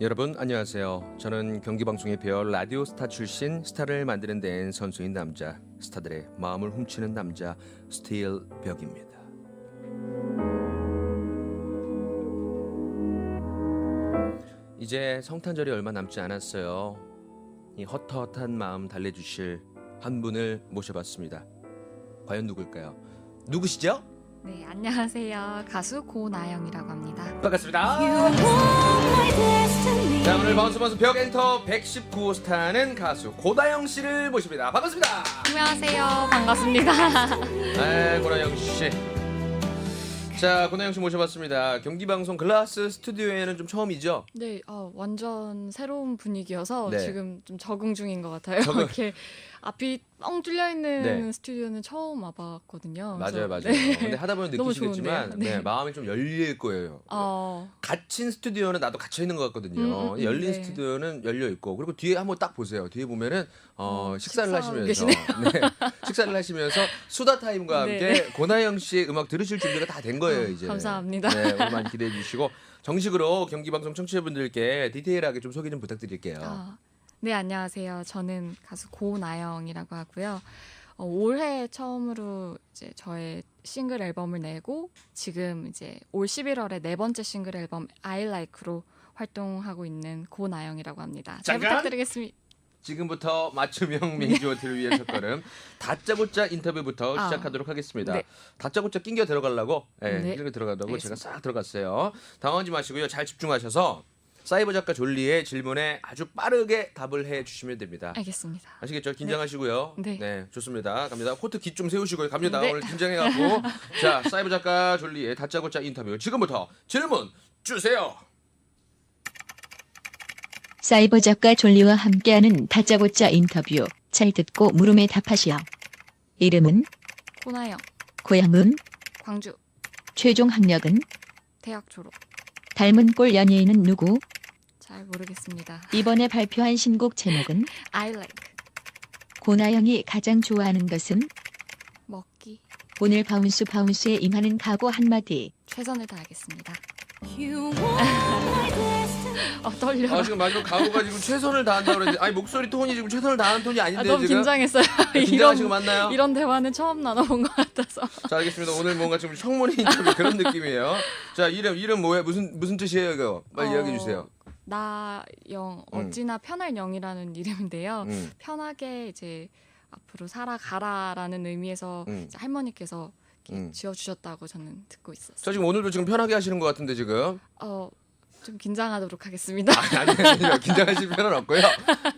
여러분 안녕하세요. 저는 경기방송의 배열 라디오 스타 출신 스타를 만드는 데엔 선수인 남자 스타들의 마음을 훔치는 남자 스틸 벽입니다. 이제 성탄절이 얼마 남지 않았어요. 이 헛헛한 마음 달래주실 한 분을 모셔봤습니다. 과연 누굴까요? 누구시죠? 네, 안녕하세요. 가수 고나영이라고 합니다. 반갑습니다. 자 오늘 바운스 바운스 벽 엔터 119호 스타는 가수 고다영 씨를 모십니다. 반갑습니다. 안녕하세요. 반갑습니다. 네, 고다영 씨. 자, 고다영 씨 모셔봤습니다. 경기 방송 글라스 스튜디오에는 좀 처음이죠? 네, 어, 완전 새로운 분위기여서 네. 지금 좀 적응 중인 것 같아요. 적응. 이렇게 앞이 뻥 뚫려 있는 네. 스튜디오는 처음 와봤거든요. 맞아요, 맞아요. 네. 근데 하다 보면 느끼시겠지만? 네. 네. 마음이 좀 열릴 거예요. 어, 갇힌 스튜디오는 나도 갇혀 있는 것 같거든요. 음, 음, 음, 열린 네. 스튜디오는 열려 있고 그리고 뒤에 한번 딱 보세요. 뒤에 보면은 어, 어, 식사를 하시면서 네, 식사를 하시면서 수다 타임과 네. 함께 고나영 씨의 음악 들으실 준비가 다 된 거예요 어, 이제. 감사합니다. 네, 오늘 많이 기대해 주시고 정식으로 경기 방송 청취자분들께 디테일하게 좀 소개 좀 부탁드릴게요. 아, 네, 안녕하세요. 저는 가수 고나영이라고 하고요. 어, 올해 처음으로 이제 저의 싱글 앨범을 내고 지금 이제 올 11월에 네 번째 싱글 앨범 I Like로 활동하고 있는 고나영이라고 합니다. 잘 잠깐! 부탁드리겠습니다. 지금부터 맞춤형 메이저워트를 위해 첫걸음 다짜고짜 인터뷰부터 아. 시작하도록 하겠습니다. 네. 다짜고짜 낑겨 들어가려고 예, 네. 낑겨 들어가려고 알겠습니다. 제가 싹 들어갔어요. 당황하지 마시고요. 잘 집중하셔서 사이버 작가 졸리의 질문에 아주 빠르게 답을 해 주시면 됩니다. 알겠습니다. 아시겠죠? 긴장하시고요. 네. 좋습니다. 갑니다. 코트 기좀 세우시고요. 갑니다. 네. 오늘 긴장해갖고 자 사이버 작가 졸리의 다짜고짜 인터뷰 지금부터 질문 주세요. 사이버 작가 졸리와 함께하는 다짜고짜 인터뷰. 잘 듣고 물음에 답하시오. 이름은, 고나영, 고향은, 광주, 최종 학력은, 대학 졸업. 닮은 꼴 연예인은 누구? 잘 모르겠습니다. 이번에 발표한 신곡 제목은, I Like 고나영이 가장 좋아하는 것은, 먹기. 오늘 바운스 바운스에 임하는 각오 한마디. 최선을 다하겠습니다. 어, 떨려. 아 지금 마지막 가구가 지금 최선을 다한다고 그랬는데 아니 목소리 톤이 지금 최선을 다하는 톤이 아닌데 아, 너무 지금 긴장했어요. 긴장하시고 이런 맞나요? 이런 대화는 처음 나눠본 것 같아서. 자 알겠습니다. 오늘 뭔가 지금 청문회 인터뷰 그런 느낌이에요. 자 이름 이름 뭐예요? 무슨 무슨 뜻이에요 이거? 빨리 어, 이야기해 주세요. 나영 음. 어찌나 편할 영이라는 이름인데요. 음. 편하게 이제 앞으로 살아가라라는 의미에서 음. 할머니께서 음. 지어 주셨다고 저는 듣고 있었어요. 저 지금 오늘도 지금 편하게 하시는 것 같은데 지금 어, 좀 긴장하도록 하겠습니다. 아니 아니 아니요 긴장하실 필요는 없고요.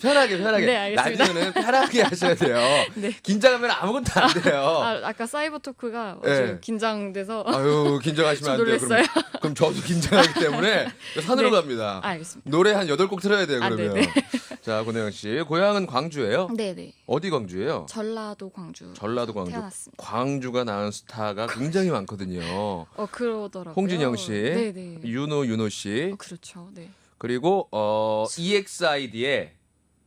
편하게 편하게 네, 알겠습니다. 나중에는 편하게 하셔야 돼요. 네. 긴장하면 아무것도 안 돼요. 아, 아 까 사이버 토크가 네. 아주 긴장돼서 아유 긴장하시면 안좀 돼요. 그럼. 그럼 저도 긴장하기 때문에 산으로 네. 갑니다. 아, 알겠습니다. 노래 한 여덟 곡 틀어야 돼요 아, 그러면. 네네. 자 고내영 씨 고향은 광주예요? 네네. 어디 광주예요? 전라도 광주. 전라도 광주. 태어났습니다. 광주가 낳은 스타가 굉장히 많거든요. 어 그러더라고요. 홍진영 씨, 네네. 윤호 윤호 씨, 어, 그렇죠. 네. 그리고 어 EXID의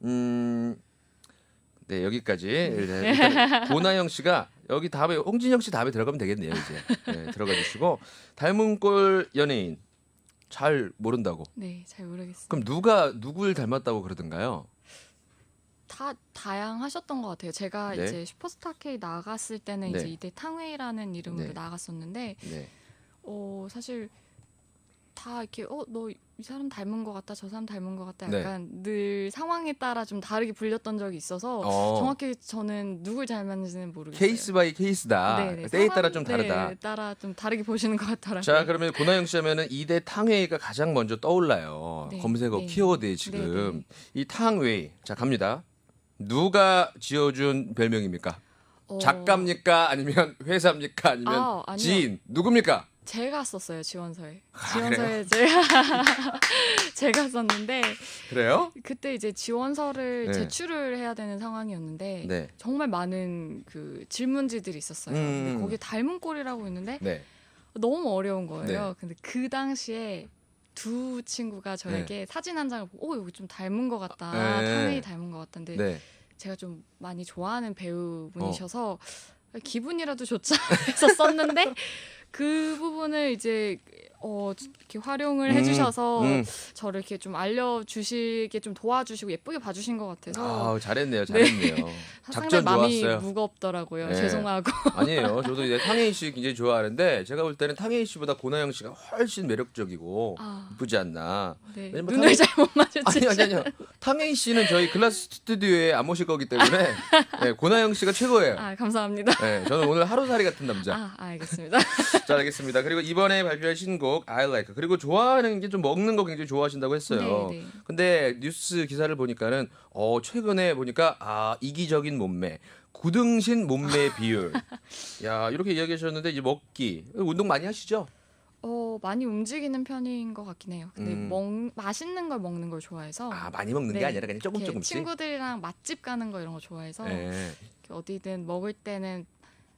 음. 네 여기까지 일단 고나영 씨가 여기 다음에 홍진영 씨 다음에 들어가면 되겠네요 이제 네, 들어가 주시고 닮은 꼴 연예인 잘 모른다고 네, 잘 모르겠어요. 그럼 누가 누굴 닮았다고 그러던가요? 다 다양하셨던 것 같아요. 제가 네. 이제 슈퍼스타 K 나갔을 때는 네. 이제 이때 탕웨이라는 이름으로 네. 나갔었는데, 네. 어 사실 다 이렇게 어 너 이 사람 닮은 것 같다, 저 사람 닮은 것 같다, 네. 약간 늘 상황에 따라 좀 다르게 불렸던 적이 있어서 어, 정확히 저는 누굴 닮았는지는 모르겠어요. 케이스 바이 케이스다. 네네. 때에 따라 사람, 좀 다르다. 네, 따라 좀 다르게 보시는 것 같더라고요. 자 그러면 고나영 씨 하면은 이대 탕웨이가 가장 먼저 떠올라요. 네, 검색어 네. 키워드에 지금 네, 네. 이 탕웨이 자 갑니다. 누가 지어준 별명입니까? 어, 작가입니까? 아니면 회사입니까? 아니면 아. 지인 누굽니까? 제가 썼어요 지원서에. 아, 지원서에 제가 제가 썼는데 그래요? 그때 이제 지원서를 네. 제출을 해야 되는 상황이었는데 네. 정말 많은 그 질문지들이 있었어요. 음. 근데 거기에 닮은 꼴이라고 있는데 네. 너무 어려운 거예요. 네. 근데 그 당시에 두 친구가 저에게 사진 한 장을 보고 어 여기 좀 닮은 것 같다. 네. 탕웨이 닮은 것 같다는데 네. 제가 좀 많이 좋아하는 어. 배우분이셔서 기분이라도 좋자 해서 썼는데 그 부분을 이제 어, 이렇게 활용을 음, 해주셔서 음. 저를 이렇게 좀 알려주시게 좀 도와주시고 예쁘게 봐주신 것 같아서 아, 잘했네요. 잘했네요. 상당히 작전 마음이 좋았어요. 무겁더라고요. 네. 죄송하고. 아니에요. 저도 이제 탕웨이 씨 굉장히 좋아하는데 제가 볼 때는 탕웨이 씨보다 고나영 씨가 훨씬 매력적이고 아, 이쁘지 않나. 네. 눈을 탕- 잘못 아니 마주치죠. 아니 아니요. 탕웨이 씨는 저희 글라스 스튜디오에 안 모실 거기 때문에 네, 고나영 씨가 최고예요. 아, 감사합니다. 네, 저는 오늘 하루살이 같은 남자. 아, 알겠습니다. 자, 알겠습니다. 그리고 이번에 발표할 신곡 I Like 그리고 좋아하는 게 좀 먹는 거 굉장히 좋아하신다고 했어요. 네, 네. 근데 뉴스 기사를 보니까는 어 최근에 보니까 아 이기적인 몸매, 구등신 몸매 비율. 야 이렇게 이야기하셨는데 이제 먹기 운동 많이 하시죠? 어, 많이 움직이는 편인 것 같긴 해요. 근데 음. 먹, 맛있는 걸 먹는 걸 좋아해서 아 많이 먹는 게 네. 아니라 그냥 조금 이렇게 조금씩. 친구들이랑 맛집 가는 거 이런 거 좋아해서 네. 이렇게 어디든 먹을 때는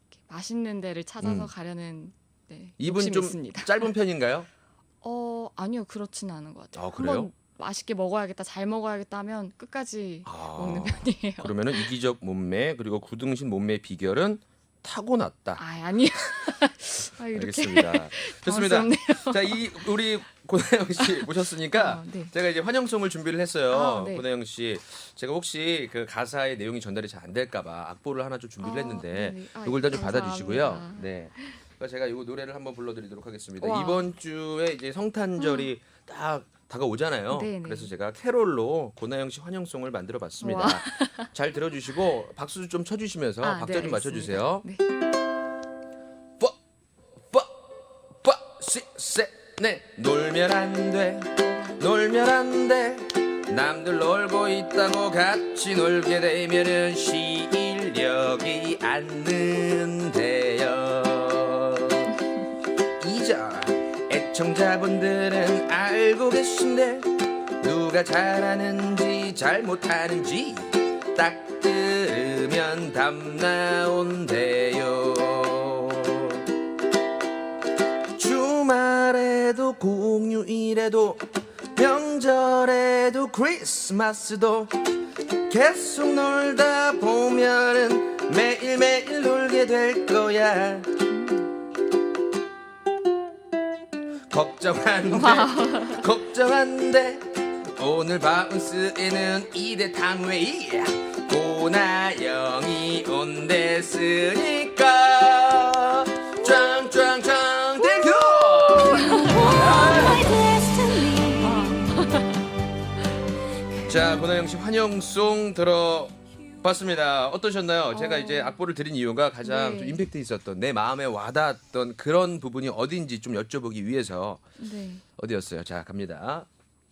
이렇게 맛있는 데를 찾아서 음. 가려는 네, 입은 좀 있습니다. 짧은 편인가요? 어 아니요 그렇지는 않은 것 같아요. 아, 그래요? 한번 맛있게 먹어야겠다, 잘 먹어야겠다 하면 끝까지 아, 먹는 편이에요. 그러면은 이기적 몸매 그리고 구등신 몸매 비결은 타고났다. 아 아니요. 아, 알겠습니다. 좋습니다. 자, 이 우리 고나영 씨 모셨으니까 아, 네. 제가 이제 환영송을 준비를 했어요. 아, 네. 고나영 씨, 제가 혹시 그 가사의 내용이 전달이 잘 안 될까봐 악보를 하나 좀 준비를 아, 했는데 네네. 아, 이걸 다좀 감사합니다. 받아주시고요. 네. 그러니까 제가 이 노래를 한번 불러드리도록 하겠습니다. 와. 음. 이번 주에 이제 성탄절이 딱 다가오잖아요. 네네. 그래서 제가 캐롤로 고나영 씨 환영송을 만들어봤습니다. 와. 잘 들어주시고 박수 좀 쳐주시면서 아, 박자 네, 좀 맞춰주세요. 네. 네. 놀면 안 돼, 놀면 안 돼. 남들 놀고 있다고 같이 놀게 되면은 실력이 안 는데 애청자분들은 알고 계신데 누가 잘하는지 잘못하는지 딱 들으면 답 나온대요. 주말에도 공휴일에도 명절에도 크리스마스도 계속 놀다 보면은 매일매일 놀게 될 거야. 걱정 안 돼, 걱정 안 돼. 오늘 바운스에는 이대 탕웨이 고나영이 온댔으니까 짱짱짱 땡큐 자 고나영 씨 환영송 들어 봤습니다 어떠셨나요? 제가 어. 이제 악보를 드린 이유가 가장 네. 좀 임팩트 있었던 내 마음에 와닿았던 그런 부분이 어딘지 좀 여쭤보기 위해서 네. 어디였어요? 자 갑니다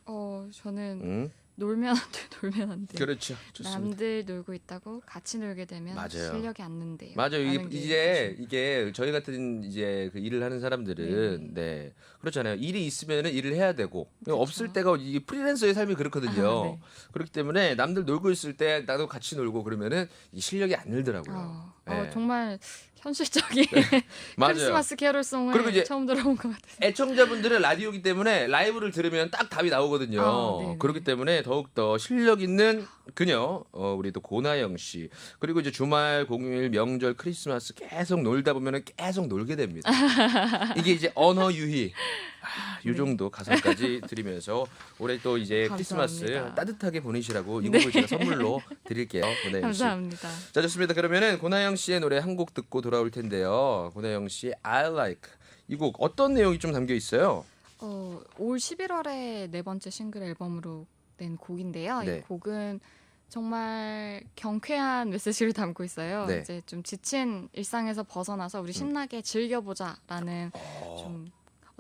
어 저는 응? 놀면 안 돼, 놀면 안 돼. 그렇죠 좋습니다 남들 놀고 있다고 같이 놀게 되면 맞아요. 실력이 안 는대요. 맞아요. 이게, 이제 이게 저희 같은 이제 그 일을 하는 사람들은 네. 네, 그렇잖아요. 일이 있으면은 일을 해야 되고 그쵸. 없을 때가 이게 프리랜서의 삶이 그렇거든요. 아, 네. 그렇기 때문에 남들 놀고 있을 때 나도 같이 놀고 그러면은 이 실력이 안 늘더라고요. 어, 네. 어, 정말 현실적인 맞아요. 크리스마스 캐롤송을 그리고 이제 처음 들어본 것 같아요. 애청자분들은 라디오기 때문에 라이브를 들으면 딱 답이 나오거든요. 아, 네네. 그렇기 때문에 더욱 더 실력 있는 그녀, 어, 우리 또 고나영 씨. 그리고 이제 주말, 공휴일, 명절, 크리스마스 계속 놀다 보면은 계속 놀게 됩니다. 이게 이제 언어 유희. 아, 요 네. 정도 가사까지 드리면서 올해 또 이제 크리스마스 감사합니다. 따뜻하게 보내시라고 이 네. 곡을 제가 선물로 드릴게요. 고나영 씨. 감사합니다. 자 좋습니다. 그러면은 고나영 씨의 노래 한 곡 듣고 돌아올 텐데요. 고나영 씨 I Like 이 곡 어떤 내용이 좀 담겨 있어요? 어, 올 11월에 네 번째 싱글 앨범으로 낸 곡인데요. 네. 이 곡은 정말 경쾌한 메시지를 담고 있어요. 네. 이제 좀 지친 일상에서 벗어나서 우리 신나게 즐겨보자라는 어, 좀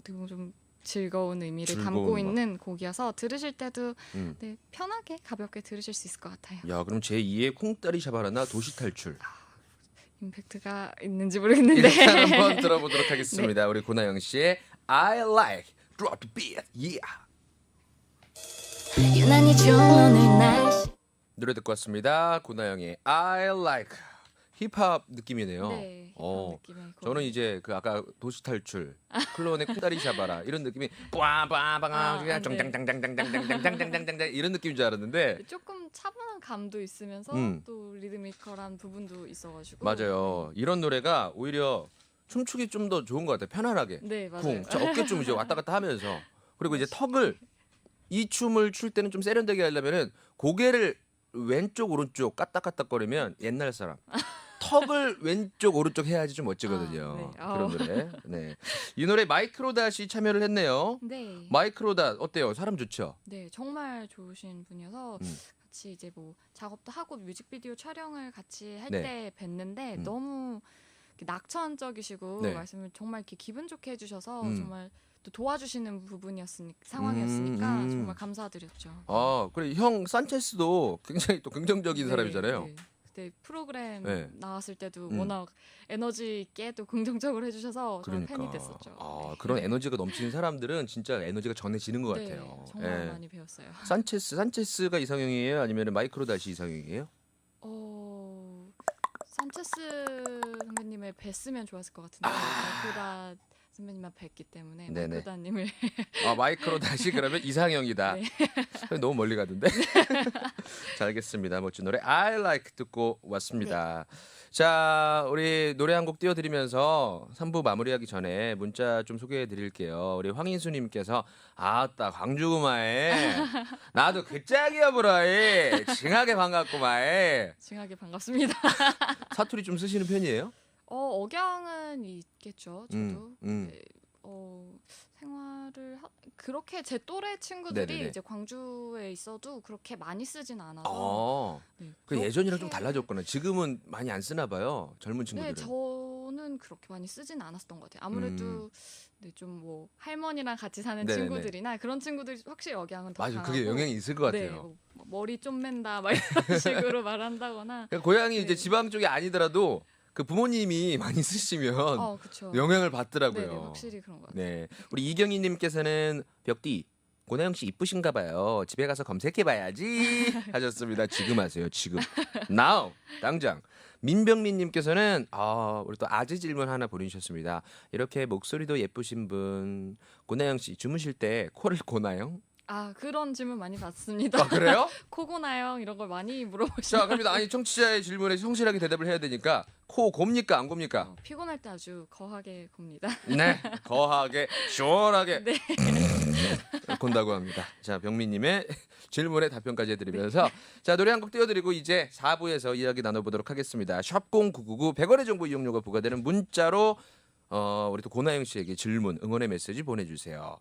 어떻게 보면 좀 즐거운 의미를 즐거운 담고 막. 있는 곡이어서 들으실 때도 음. 네, 편하게 가볍게 들으실 수 있을 것 같아요. 야 그럼 제 2의 콩다리 샤바라나 도시 탈출 임팩트가 있는지 일단 모르겠는데 한번 들어보도록 하겠습니다. 우리 고나영 씨의 I Like Drop the Beat Yeah 유난히 좋은 오늘 날씨 노래 듣고 왔습니다. 고나영의 I Like 힙합 느낌이네요. 네, 어. 그런 느낌의 곡. 저는 이제 그 아까 도시 탈출, 클론의 콩다리 샤바라 이런 느낌이 아, 안 돼. 정장장장장장장장장장장 이런 느낌인 줄 알았는데 조금 차분한 감도 있으면서 음. 또 리드미컬한 부분도 있어가지고 맞아요. 이런 노래가 오히려 춤추기 좀 더 좋은 것 같아요. 편안하게. 네, 맞아요. 쿵. 저 어깨 좀 이제 왔다 갔다 하면서 그리고 이제 턱을 이 춤을 출 때는 좀 세련되게 하려면은 고개를 왼쪽 오른쪽 까딱까딱거리면 옛날 사람. 턱을 왼쪽 오른쪽 해야지 좀 멋지거든요. 아, 네. 그런 노래. 네. 이 노래 마이크로닷이 참여를 했네요. 네. 마이크로닷 어때요? 사람 좋죠? 네, 정말 좋으신 분이어서 음. 같이 이제 뭐 작업도 하고 뮤직비디오 촬영을 같이 할 네. 때 뵀는데 음. 너무 낙천적이시고 네. 말씀을 정말 이렇게 기분 좋게 해주셔서 음. 정말 또 도와주시는 부분이었으니까 상황이었으니까 음, 음. 정말 감사드렸죠. 아, 그래 형 산체스도 굉장히 또 긍정적인 네, 사람이잖아요. 네. 그때 프로그램 네. 나왔을 때도 음. 워낙 에너지 있게 또 긍정적으로 해주셔서 그러니까. 팬이 됐었죠. 아, 네. 그런 에너지가 넘치는 사람들은 진짜 에너지가 전해지는 것 네, 같아요. 정말 예. 많이 배웠어요. 산체스, 산체스가 이상형이에요? 아니면 마이크로닷이 이상형이에요? 어 산체스 선배님을 뵀으면 좋았을 것 같은데 아. 마이크로 다 선배님만 뵀기 때문에 네네. 마이크로다님을 아, 마이크로닷이 그러면 이상형이다. 네. 너무 멀리 가던데. 자, 알겠습니다. 멋진 노래 I Like 듣고 왔습니다. 자, 우리 노래 한 곡 띄워드리면서 3부 마무리하기 전에 문자 좀 소개해 드릴게요. 우리 황인수님께서 아따 광주구마에 나도 그 짝이야 보라에 징하게 반갑구마에 징하게 반갑습니다. 사투리 좀 쓰시는 편이에요? 어 억양은 있겠죠. 저도 음, 음. 네, 어 생활을 하, 그렇게 제 또래 친구들이 네네네. 이제 광주에 있어도 그렇게 많이 쓰진 않아서 어. 네, 그 예전이랑 좀 달라졌구나. 지금은 많이 안 쓰나 봐요. 젊은 친구들은. 네, 저는 그렇게 많이 쓰진 않았던 것 같아요. 아무래도 네, 좀 뭐 할머니랑 같이 사는 음. 네네네. 친구들이나 그런 친구들이 확실히 억양은 더 맞아, 강하고 그게 영향이 있을 것 네, 같아요. 뭐 머리 좀 맨다 막 이런 식으로 말한다거나. 그러니까 고향이 이제 네. 지방 쪽이 아니더라도 그 부모님이 많이 쓰시면 어. 영향을 네, 받더라고요. 네, 확실히 그런 것 같아요. 네. 우리 이경희님께서는 벽디 고나영 씨 이쁘신가 봐요. 집에 가서 검색해 봐야지 하셨습니다. 지금 하세요. 지금. now 당장. 민병민 님께서는 아 우리 또 아재 질문 하나 보내주셨습니다. 이렇게 목소리도 예쁘신 분 고나영 씨 주무실 때 코를 고나요? 아 그런 질문 많이 받습니다. 아 그래요? 코고나요 이런 걸 많이 자 물어보시죠. 그럽니다. 아니 청취자의 질문에 성실하게 대답을 해야 되니까 코 곱니까 안 곱니까? 어, 피곤할 때 아주 거하게 굽니다. 네, 거하게 시원하게 네. 곤다고 합니다. 자, 병민님의 질문에 답변까지 해드리면서 자 노래 한 곡 띄워드리고 이제 4부에서 이야기 나눠보도록 하겠습니다. 샵 0999 100원의 정보 이용료가 부과되는 문자로 어, 우리 또 고나영 씨에게 질문, 응원의 메시지 보내주세요.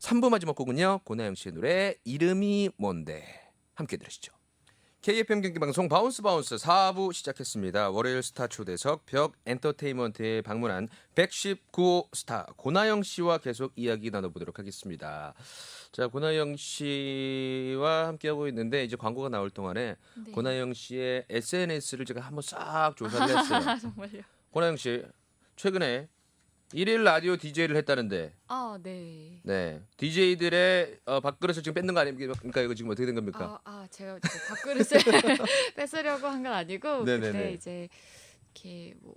3부 마지막 곡은요, 고나영 씨의 노래 이름이 뭔데 함께 들으시죠. KFM 경기 방송 바운스 바운스 4부 시작했습니다. 월요일 스타 초대석 벽 엔터테인먼트에 방문한 119호 스타 고나영 씨와 계속 이야기 나눠보도록 하겠습니다. 자, 고나영 씨와 함께하고 있는데 이제 광고가 나올 동안에 네. 고나영 씨의 SNS를 제가 한번 싹 조사를 했어요. 아 정말요. 고나영 씨 최근에 일일 라디오 DJ를 했다는데 아 네. 네 DJ들의 어, 밥그릇을 지금 뺏는 거 아닙니까? 이거 지금 어떻게 된 겁니까? 아, 아 제가 밥그릇을 뺏으려고 한 건 아니고 네네네. 그때 이제 이렇게 뭐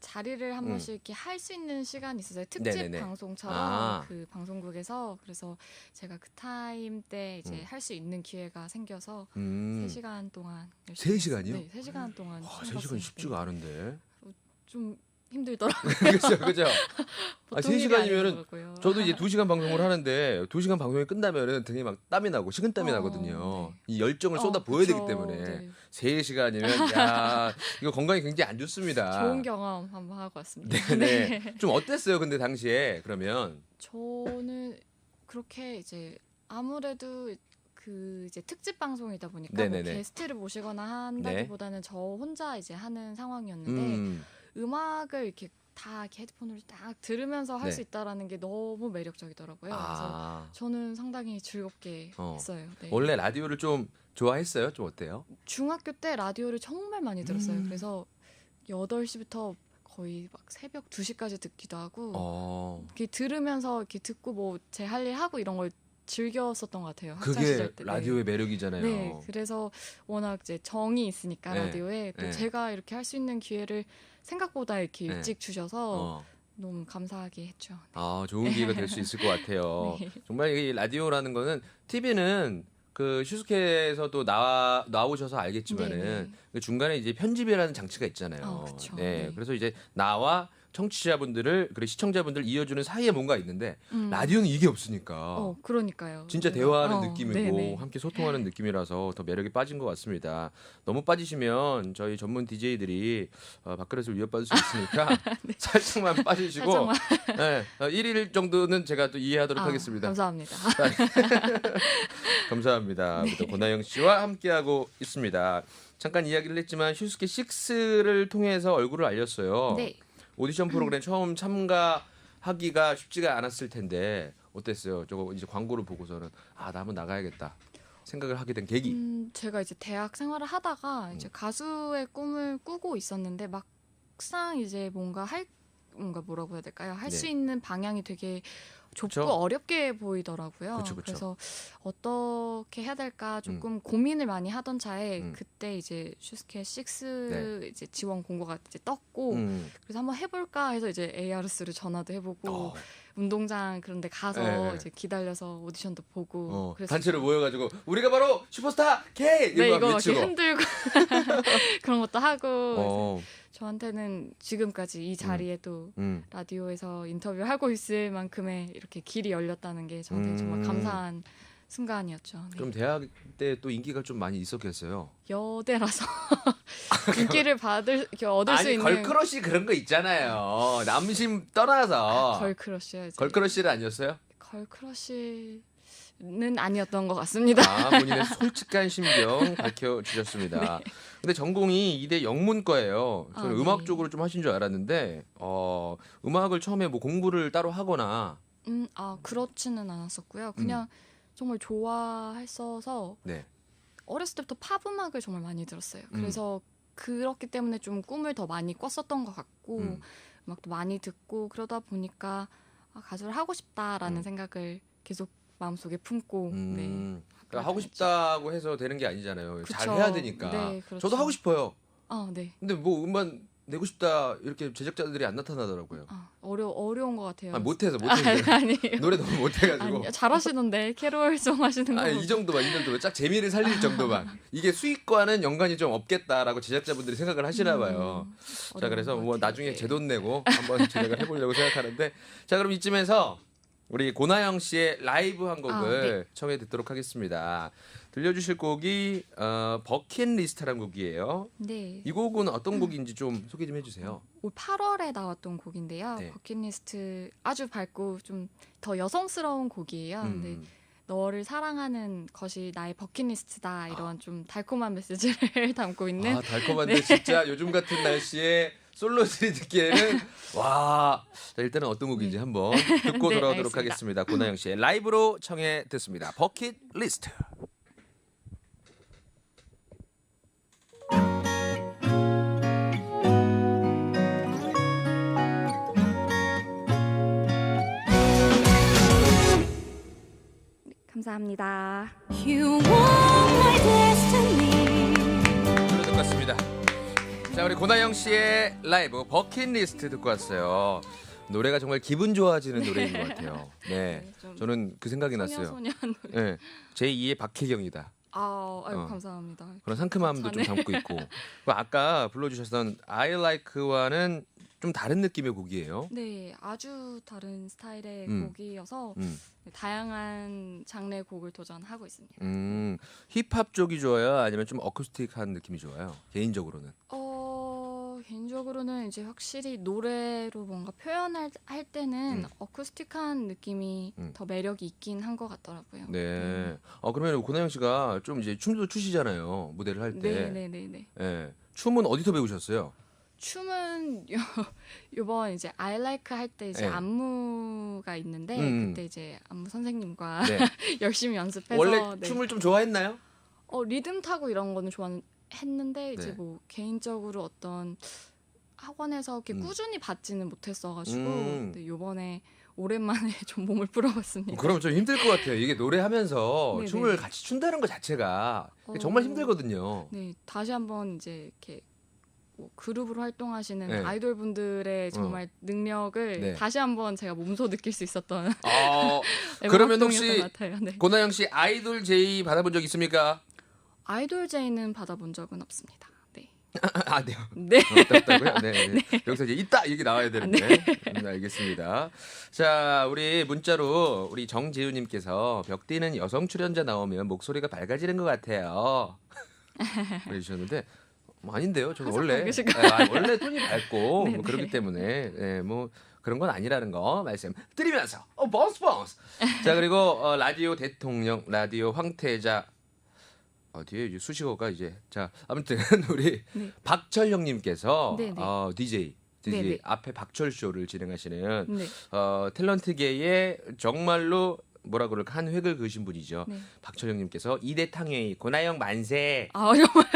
자리를 한 음. 번씩 이렇게 할 수 있는 시간이 있었어요. 특집 네네네. 방송처럼 아. 그 방송국에서 그래서 제가 그 타임 때 이제 음. 할수 있는 기회가 생겨서 음. 3시간 동안 세 열심히 시간이요? 네, 3시간 동안 와, 해봤어요. 3시간 쉽지가 않은데. 좀 힘들더라고요. 그죠, 그죠. 아, 보통 세 일이 시간이면은 아니더라고요. 저도 이제 2 시간 방송을 하는데 2 시간 방송이 끝나면은 등에 막 땀이 나고 식은 땀이 어, 나거든요. 네. 이 열정을 어, 쏟아 부어야 되기. 때문에 네. 3 시간이면 야, 이거 건강에 굉장히 안 좋습니다. 좋은 경험 한번 하고 왔습니다. 아. 네, 네. 좀 어땠어요? 근데 당시에 그러면 저는 그렇게 이제 아무래도 그 이제 특집 방송이다 보니까 뭐. 게스트를 모시거나 한다기보다는 저 혼자 이제 하는 상황이었는데 음, 음악을 이렇게 다 이렇게 헤드폰으로 딱 들으면서 할 네. 수 있다라는 게 너무 매력적이더라고요. 그래서 아, 저는 상당히 즐겁게 어. 했어요. 네. 원래 라디오를 좀 좋아했어요? 좀 어때요? 중학교 때 라디오를 정말 많이 들었어요. 음. 그래서 8시부터 거의 막 새벽 2시까지 듣기도 하고 어, 이렇게 들으면서 이렇게 듣고 뭐 제 할 일 하고 이런 걸 즐겼었던 것 같아요. 그게. 네. 라디오의 매력이잖아요. 네, 그래서 워낙 이제 정이 있으니까 네, 라디오에 또 네. 제가 이렇게 할 수 있는 기회를 생각보다 이렇게 네. 일찍 주셔서 어. 너무 감사하게 했죠. 아, 좋은 기회가 될 수 있을 것 같아요. 네. 정말 이 라디오라는 거는 TV는 그 슈스케에서 도 나와 나오셔서 알겠지만은. 그 중간에 이제 편집이라는 장치가 있잖아요. 어. 네, 네. 그래서 이제 나와 청취자분들을 그리고 시청자분들 이어주는 사이에 뭔가 있는데 음. 라디오는 이게 없으니까 어, 그러니까요. 진짜 그래서- 대화하는 어, 느낌이고 네네. 함께 소통하는 느낌이라서 더 매력이 빠진 것 같습니다. 너무 빠지시면 저희 전문 DJ들이 어, 밥그릇을 위협받을 수 있으니까 살짝만 빠지시고 네. 살짝만. 네, 어, 1일 정도는 제가 또 이해하도록 아, 하겠습니다. 감사합니다. 감사합니다. 또 권하영 씨와 함께하고 있습니다. 잠깐 이야기를 했지만 슈스케 6를 통해서 얼굴을 알렸어요. 네. 오디션 프로그램 처음 참가하기가 쉽지가 않았을 텐데 어땠어요? 저거 이제 광고를 보고서는 아, 나 한번 나가야겠다 생각을 하게 된 계기. 음, 제가 이제 대학 생활을 하다가 음. 이제 가수의 꿈을 꾸고 있었는데 막상 이제 뭔가 할 뭔가 뭐라고 해야 될까요? 할수 네. 있는 방향이 되게 좁고 그쵸? 어렵게 보이더라고요. 그쵸, 그쵸. 래서 어떻게 해야 될까 조금 고민을 많이 하던 차에 음. 그때 이제 슈스케 6 이제 지원 공고가 이제 떴고 음. 그래서 한번 해볼까 해서 이제 ARS를 전화도 해보고 어, 운동장 그런 데 가서 네. 이제 기다려서 오디션도 보고 어, 그래서 단체로 모여가지고 우리가 바로 슈퍼스타 K 네 이거 외치고. 흔들고 그런 것도 하고 어, 저한테는 지금까지 이 자리에 도 음. 라디오에서 인터뷰를 하고 있을 만큼의 이렇게 길이 열렸다는 게 저한테 음. 정말 감사한 순간이었죠. 네. 그럼 대학 때 또 인기가 좀 많이 있었겠어요. 여대라서 인기를 받을 얻을 수 아니 있는 걸크러쉬 그런 거 있잖아요. 남심 떠나서 걸크러쉬요. 걸크러쉬는 아니었어요? 걸크러쉬는 아니었던 것 같습니다. 아, 본인의 솔직한 심경 밝혀 주셨습니다. 근데 전공이 이대 영문과예요. 저는 아, 네. 음악 쪽으로 좀 하신 줄 알았는데 어, 음악을 처음에 뭐 공부를 따로 하거나 음, 아 그렇지는 않았었고요. 그냥 정말 좋아했어서 네. 어렸을 때부터 팝 음악을 정말 많이 들었어요. 음. 그래서 그렇기 때문에 좀 꿈을 더 많이 꿨었던 것 같고 음. 음악도 많이 듣고 그러다 보니까 아, 가수를 하고 싶다라는 음. 생각을 계속 마음속에 품고 네. 음. 학교를 그러니까 하고. 싶다고 해서 되는 게 아니잖아요. 잘 그쵸. 해야 되니까. 네, 그렇죠. 저도 하고 싶어요. 아, 네. 근데 뭐 음반 내고 싶다 이렇게 제작자들이 안 나타나더라고요. 아, 어려 어려운 것 같아요. 아, 못해서 아, 못해서 아니, 노래 너무 못해가지고. 아니 잘하시던데 캐롤송 하시는 거. 아니 이 정도만 이 정도만 딱 재미를 살릴 정도만 이게 수익과는 연관이 좀 없겠다라고 제작자분들이 생각을 하시나 봐요. 음, 자 그래서 것 뭐. 나중에 네. 제돈 내고 한번 제작을 해보려고 생각하는데 자 그럼 이쯤에서 우리 고나영 씨의 라이브 한 곡을 아, 네. 청해 듣도록 하겠습니다. 들려주실 곡이 어, 버킷리스트라는 곡이에요. 네. 이 곡은 어떤 곡인지 좀 소개 좀 해주세요. 올 8월에 나왔던 곡인데요. 네. 버킷리스트 아주 밝고 좀 더 여성스러운 곡이에요. 음. 근데 너를 사랑하는 것이 나의 버킷리스트다 이런 좀 달콤한 메시지를 담고 있는 아 달콤한데 진짜 요즘 같은 날씨에 솔로들이 듣기에는 와 자, 일단은 어떤 곡인지 한번 듣고 네, 돌아오도록 알겠습니다. 하겠습니다. 고나영 씨의 라이브로 청해 듣습니다. 버킷리스트. 감사합니다. You want my destiny. 노래 듣고 왔습니다. 자 우리 고나영 씨의 라이브 버킷리스트 듣고 왔어요. 노래가 정말 기분 좋아지는 노래인 것 같아요. 네, 네, 좀 저는 그 생각이 났어요. 네, 제 2의 박혜경이다. 아, 아유 어. 감사합니다. 그런 상큼함도 좀 자네. 담고 있고 그 아까 불러주셨던 I Like와는 좀 다른 느낌의 곡이에요. 네, 아주 다른 스타일의 음. 곡이어서 음, 다양한 장르의 곡을 도전하고 있습니다. 음, 힙합 쪽이 좋아요, 아니면 좀 어쿠스틱한 느낌이 좋아요. 개인적으로는. 어 개인적으로는 이제 확실히 노래로 뭔가 표현할 할 때는 음. 어쿠스틱한 느낌이 음. 더 매력이 있긴 한 것 같더라고요. 네. 어 그러면 고나영 씨가 좀 이제 춤도 추시잖아요, 무대를 할 때. 네, 네, 네, 네. 예. 춤은 어디서 배우셨어요? 춤은 요, 요번 이제 I like 할때 이제 네. 안무가 있는데 음. 그때 이제 안무 선생님과 네. 열심히 연습해서 원래 네. 춤을 좀 좋아했나요? 어 리듬 타고 이런 거는 좋아했는데 이제 네. 뭐 개인적으로 어떤 학원에서 이렇게 음. 꾸준히 받지는 못했어가지고 음. 근데 요번에 오랜만에 좀 몸을 풀어봤습니다. 그럼 좀 힘들 것 같아요. 이게 노래하면서 네네. 춤을 같이 춘다는 것 자체가 어. 정말 힘들거든요. 네, 다시 한번 이제 이렇게 뭐 그룹으로 활동하시는 네. 아이돌 분들의 정말 능력을 네. 다시 한번 제가 몸소 느낄 수 있었던 어, 그러면 혹시. 네. 고나영 씨 아이돌 제의 받아본 적 있습니까? 아이돌 제의는 받아본 적은 없습니다. 네. 아, 네. 네. 어, 없다고요? 네, 네. 여기서 이제 있다 얘기 나와야 되는데. 네. 알겠습니다. 자, 우리 문자로 우리 정재우님께서 벽 뛰는 여성 출연자 나오면 목소리가 밝아지는 것 같아요. 그러셨는데 뭐 아닌데요. 저는 항상 원래 밝으실까요? 네, 아, 원래 톤이 밝고 네, 뭐 네. 그렇기 때문에 네, 뭐 그런 건 아니라는 거 말씀드리면서 어 바운스 바운스. 자 그리고 어, 라디오 대통령 라디오 황태자 어, 뒤에 이제 수식어가 이제 자 아무튼 우리 네. 박철형님께서 네, 네. 어, DJ DJ 네, 네. 앞에 박철 쇼를 진행하시는 네. 어, 탤런트계의 정말로 뭐라 그럴까 한 획을 그으신 분이죠. 네. 박철형님께서 이대탕웨이 고나영 만세 아 정말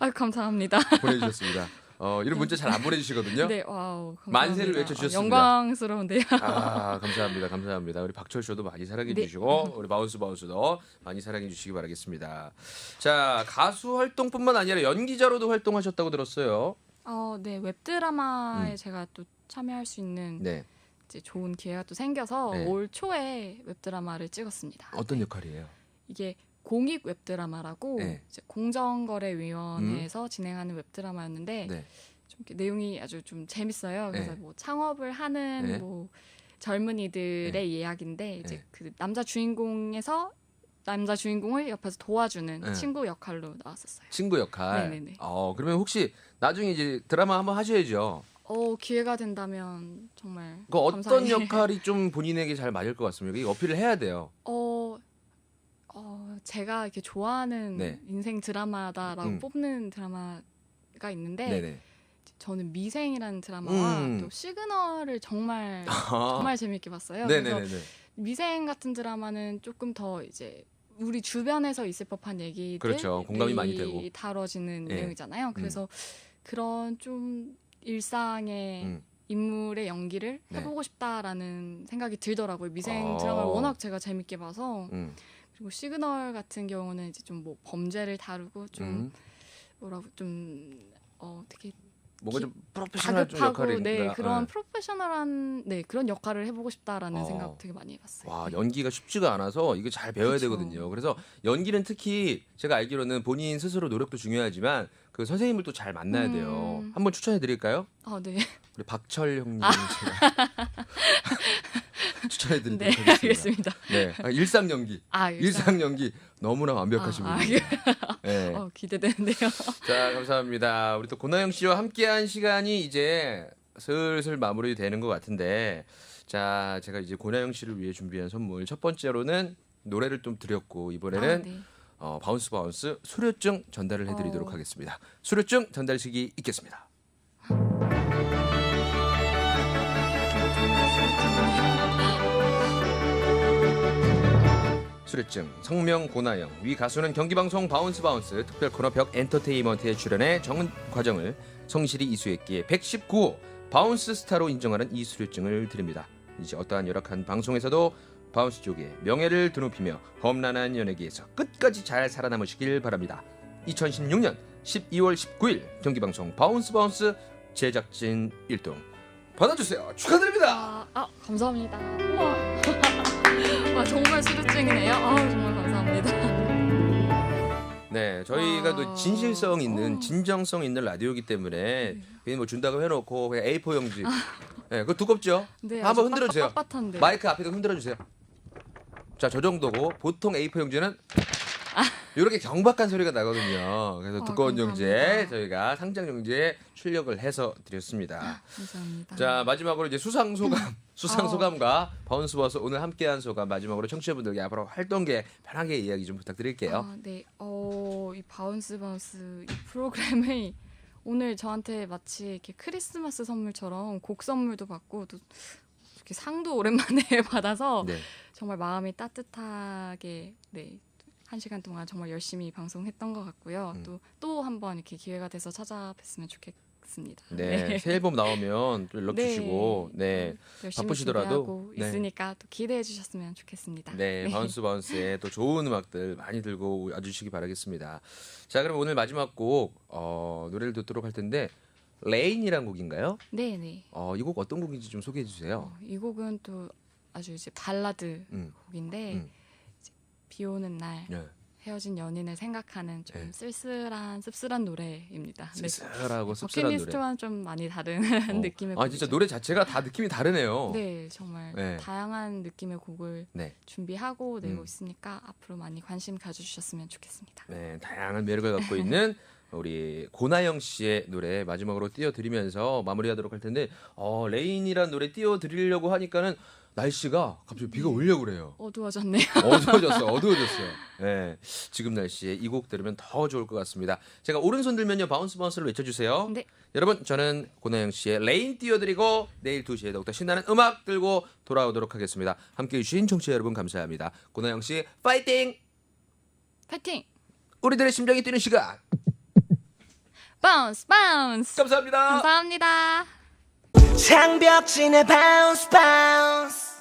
아 감사합니다. 보내주셨습니다. 어, 이런 문자 잘안 보내주시거든요. 네, 와우. 감사합니다. 만세를 외쳐주셨습니다. 아, 영광스러운데요. 아 감사합니다, 감사합니다. 우리 박철 쇼도 많이 사랑해 네. 주시고 우리 바운스 바운스도 많이 사랑해 주시기 바라겠습니다. 자 가수 활동뿐만 아니라 연기자로도 활동하셨다고 들었어요. 어, 네 웹드라마에 음. 제가 또 참여할 수 있는 네, 이제 좋은 기회가 또 생겨서 네. 올 초에 웹드라마를 찍었습니다. 어떤 네. 역할이에요? 이게 공익 웹드라마라고 네. 공정거래위원회에서 진행하는 웹드라마였는데 네, 좀 내용이 아주 좀 재밌어요. 그래서 네. 뭐 창업을 하는 네. 뭐 젊은이들의 이야기인데 이제 네. 그 남자 주인공에서 남자 주인공을 옆에서 도와주는 네. 친구 역할로 나왔었어요. 친구 역할. 네네네. 어 그러면 혹시 나중에 이제 드라마 한번 하셔야죠. 어 기회가 된다면 정말 그 어떤 역할이 좀 본인에게 잘 맞을 것 같습니까? 이거 어필을 해야 돼요. 어, 어 제가 이렇게 좋아하는 네. 인생 드라마다라고 음. 뽑는 드라마가 있는데 네네. 저는 미생이라는 드라마와 음. 또 시그널을 정말 아, 정말 재밌게 봤어요. 그래서 네네네. 미생 같은 드라마는 조금 더 이제 우리 주변에서 있을 법한 얘기들 그렇죠. 공감이 많이 되고. 다뤄지는 예. 내용이잖아요. 그래서 그런 좀 일상의 음. 인물의 연기를 네. 해보고 싶다라는 생각이 들더라고요. 미생 어. 드라마를 워낙 제가 재밌게 봐서 음. 그리고 시그널 같은 경우는 이제 좀 뭐 범죄를 다루고 좀 음. 뭐라고 좀 어, 되게 뭔가 좀 프로페셔널 좀 역할이니까. 네 그런 네. 프로페셔널한 네 그런 역할을 해보고 싶다라는 어. 생각 되게 많이 해봤어요. 와 연기가 쉽지가 않아서 이거 잘 배워야 그쵸. 되거든요. 그래서 연기는 특히 제가 알기로는 본인 스스로 노력도 중요하지만 그 선생님을 또 잘 만나야 돼요. 음. 한번 추천해 드릴까요? 아 네. 우리 박철 형님 제가 추천해 드리도록 네 하겠습니다. 알겠습니다. 네 아, 일상 연기 아 일상 연기 너무나 완벽하신 아, 아, 분입니다. 네. 어, 기대되는데요. 자 감사합니다. 우리 또 고나영 씨와 함께한 시간이 이제 슬슬 마무리되는 것 같은데 자 제가 이제 고나영 씨를 위해 준비한 선물 첫 번째로는 노래를 좀 드렸고 이번에는 아, 네. 어, 바운스 바운스 수료증 전달을 해드리도록 어. 하겠습니다. 수료증 전달식이 있겠습니다. 수료증 성명 고나영 위 가수는 경기방송 바운스 바운스 특별 코너 벽 엔터테인먼트에 출연해 정은 과정을 성실히 이수했기에 119호 바운스 스타로 인정하는 이 수료증을 드립니다. 이제 어떠한 열악한 방송에서도 바운스 쪽에 명예를 드높이며 험난한 연예계에서 끝까지 잘 살아남으시길 바랍니다. 2016년 12월 19일 경기방송 바운스 바운스 제작진 1등 받아주세요. 축하드립니다. 아, 아 감사합니다. 우와. 와 정말 수료증이네요. 아 정말 감사합니다. 네, 저희가 아. 또 진실성 있는 어. 진정성 있는 라디오이기 때문에 그냥 뭐 준다고 해놓고 그냥 A4 용지, 네, 그거 두껍죠? 네, 한번 흔들어 주세요. 마이크 앞에도 흔들어 주세요. 자, 저 정도고 보통 A4 용지는 이렇게 경박한 소리가 나거든요. 그래서 어, 두꺼운. 용지에 저희가 상장 용지에 출력을 해서 드렸습니다. 감사합니다. 자 마지막으로 이제 수상 소감 수상 어. 소감과 바운스 버스 오늘 함께한 소감 마지막으로 청취자분들께 앞으로 활동계 편하게 이야기 좀 부탁드릴게요. 아, 네. 어, 이 바운스 바운스 이 프로그램이 오늘 저한테 마치 이렇게 크리스마스 선물처럼 곡 선물도 받고 또 이렇게 상도 오랜만에 받아서 네. 정말 마음이 따뜻하게 네. 한 시간 동안 정말 열심히 방송했던 것 같고요. 음. 또또 한번 이렇게 기회가 돼서 찾아뵀으면 좋겠습니다. 네, 새 앨범 나오면 또 연락 네. 주시고 네. 열심히 바쁘시더라도, 네. 있으니까 또 기대해 주셨으면 좋겠습니다. 네, 바운스 바운스의 또 좋은 음악들 많이 들고 와주시기 바라겠습니다. 자, 그럼 오늘 마지막 곡 어, 노래를 듣도록 할 텐데 레인이란 곡인가요? 네, 네. 어, 이 곡 어떤 곡인지 좀 소개해 주세요. 어, 이 곡은 또 아주 이제 발라드 음, 곡인데 음. 비 오는 날 네. 헤어진 연인을 생각하는 좀 네. 쓸쓸한 씁쓸한 노래입니다. 네. 씁쓸하고 씁쓸한 노래. 버킷리스트와는 좀 많이 다른 어. 느낌의 아 진짜 곡이죠. 노래 자체가 다 느낌이 다르네요. 네, 정말 네. 다양한 느낌의 곡을 네. 준비하고 내고 음. 있으니까 앞으로 많이 관심 가져주셨으면 좋겠습니다. 네, 다양한 매력을 갖고 있는 우리 고나영 씨의 노래 마지막으로 띄워드리면서 마무리하도록 할 텐데 어, 레인이란 노래 띄워드리려고 하니까는 날씨가 갑자기 비가 오려고 그래요. 어두워졌네요. 어두워졌어요. 어두워졌어요. 네, 지금 날씨에 이 곡 들으면 더 좋을 것 같습니다. 제가 오른손 들면요 바운스 바운스를 외쳐주세요. 네. 여러분 저는 고나영 씨의 레인 띄워드리고 내일 2시에 더욱더 신나는 음악 들고 돌아오도록 하겠습니다. 함께해 주신 청취자 여러분 감사합니다. 고나영 씨 파이팅! 파이팅! 우리들의 심장이 뛰는 시간 바운스 바운스! 감사합니다. 감사합니다. 장벽진에 바운스 바운스